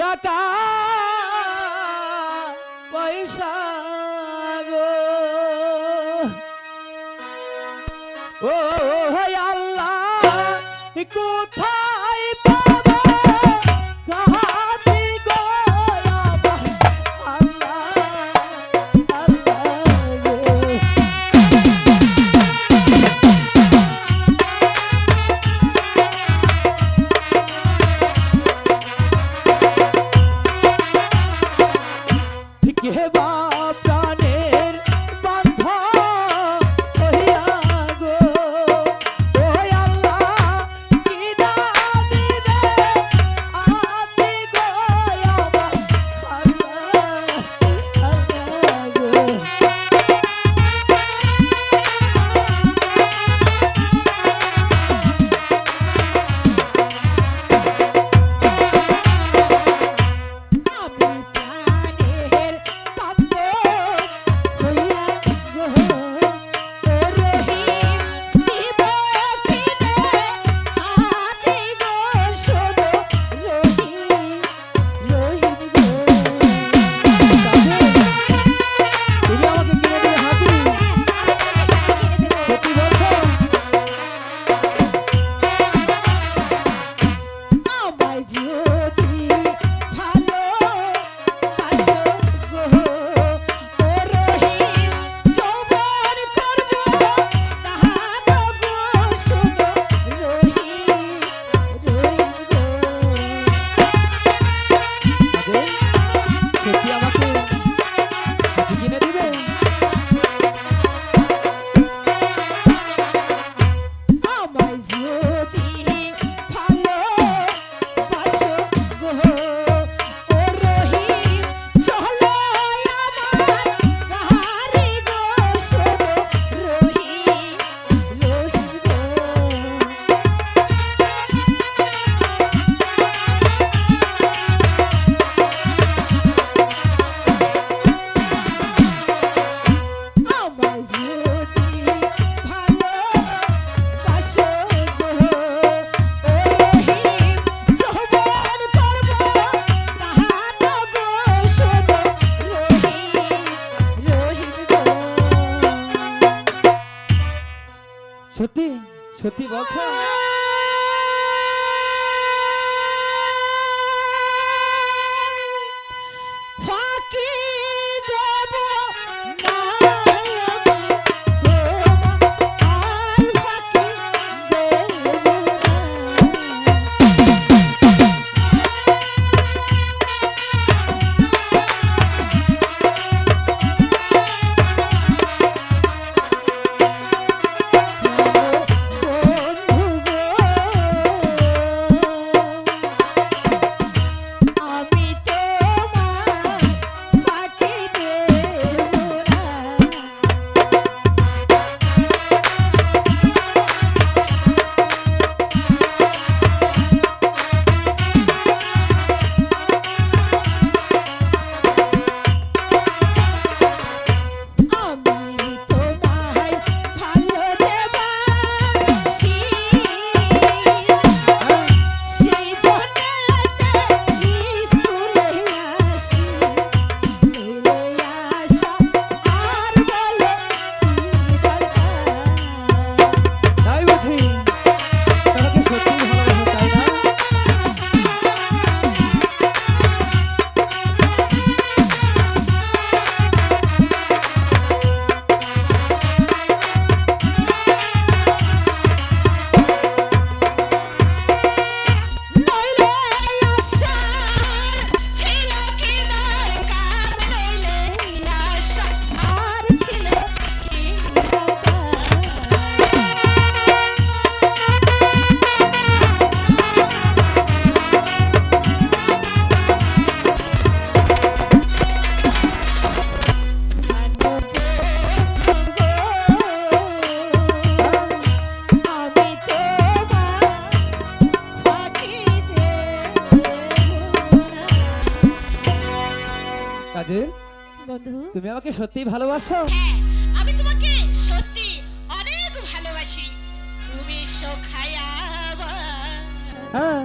টাকা পয়সা গো। ও আল্লাহ কোথা সত্যি সত্যি বলছো? বন্ধু। তুমি আমাকে সত্যি ভালোবাসো? হ্যাঁ আমি তোমাকে সত্যি অনেক ভালোবাসি। তুমি সখায়া হ্যাঁ।